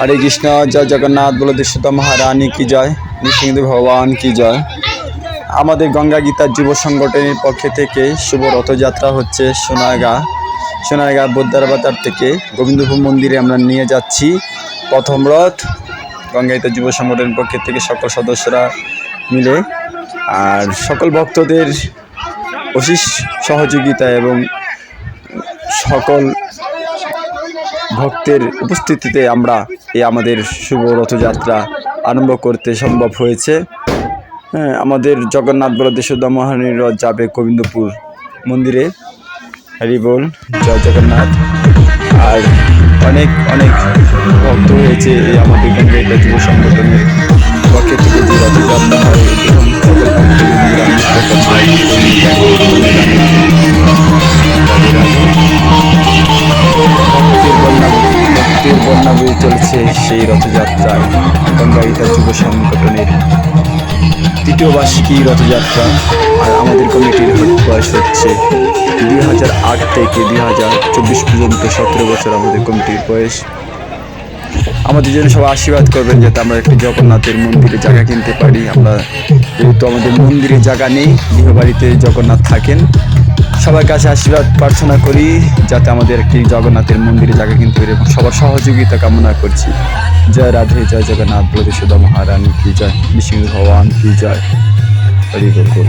হরে কৃষ্ণ, জয় জগন্নাথ বলদেশ্বত মহারানী কি জয়? নৃসিংহ ভগবান কি জয়? আমাদের গঙ্গা গীতার যুব সংগঠনের পক্ষে থেকে শুভ রথযাত্রা হচ্ছে সোনারগা। সোনারগা বোদ্দার বাজার থেকে গোবিন্দপুর মন্দিরে আমরা নিয়ে যাচ্ছি। প্রথম রথ, গঙ্গা গীতা যুব সংগঠনের পক্ষে থেকে সকল সদস্যরা মিলে। আর সকল ভক্তদের অশিস সহযোগিতা এবং সকল ভক্তের উপস্থিতিতে আমরা এই আমাদের শুভ রথযাত্রা আরম্ভ করতে সম্ভব হয়েছে। হ্যাঁ আমাদের জগন্নাথ বলদেশ্বর মহানীর রথ যাবে গোবিন্দপুর মন্দিরে। হরি বল, জয় জগন্নাথ। আর অনেক অনেক ভক্ত হয়েছে এই আমাদের গঙ্গা সংগঠনের পক্ষে থেকে যে রথযাত্রা হয়। চলছে সেই রথযাত্রায়। গঙ্গাইতা যুব সংগঠনের তৃতীয় বার্ষিকী রথযাত্রা। আর আমাদের কমিটির বয়স হচ্ছে দুই হাজার আট থেকে দুই হাজার চব্বিশ পর্যন্ত সতেরো বছর আমাদের কমিটির বয়স। আমাদের জন্য সবাই আশীর্বাদ করবেন যাতে আমরা একটি জগন্নাথের মন্দিরে জায়গা কিনতে পারি। আমরা যেহেতু আমাদের মন্দিরে জায়গা নেই, গৃহবাড়িতে জগন্নাথ থাকেন সবার কাছে আশীর্বাদ, প্রার্থনা করি যাতে আমাদের একটি জগন্নাথের মন্দিরে জায়গা কিনতে এবং সবার সহযোগিতা কামনা করছি। জয় রাধে, জয় জগন্নাথ বলদেশুদা মহারানী কি জয় নৃসিংহ ভগবান কি জয়। হরি বল।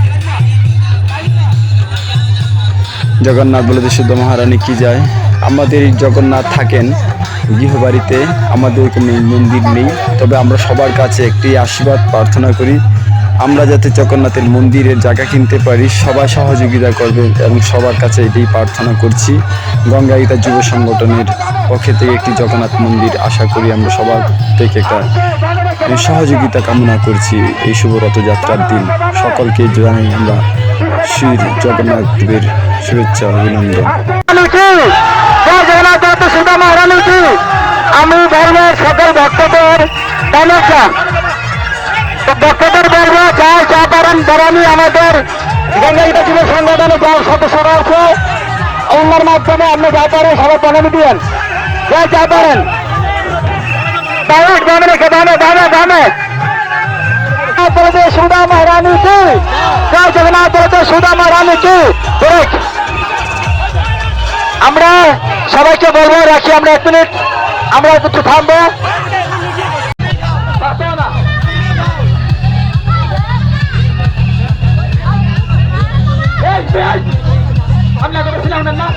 জগন্নাথ বলদেশুদা মহারানী কি যায় আমাদের জগন্নাথ থাকেন, গৃহবাড়িতে আমাদের কোনো মন্দির নেই, তবে আমরা সবার কাছে একটি আশীর্বাদ, প্রার্থনা করি আমরা যাতে জগন্নাথের মন্দিরের জায়গা কিনতে পারি, সবাই সহযোগিতা করবে এবং সবার কাছে এটাই প্রার্থনা করছি। গঙ্গাগীতা যুব সংগঠনের পক্ষে থেকে একটি জগন্নাথ মন্দির আশা করি আমরা সবার থেকে একটা সহযোগিতা কামনা করছি এই শুভ রথযাত্রার দিন। সকলকে জানাই আমরা শ্রী জগন্নাথ দেবের শুভেচ্ছা অভিনন্দন আমি ধর্মের সকল ভক্তদের ভক্তদের বেড়ানি আমাদের। গঙ্গাইটা যুব সংগঠনে যা সদস্যরা আছে। অন্যের মাধ্যমে আপনি যা পারেন সবাই প্রণামী দিয়েন। জয় চা পারেন। আমরা সবাইকে বলব, রাখি আমরা এক মিনিট। আমরা একটু থামবো। আপনাকে বলছিলাম না?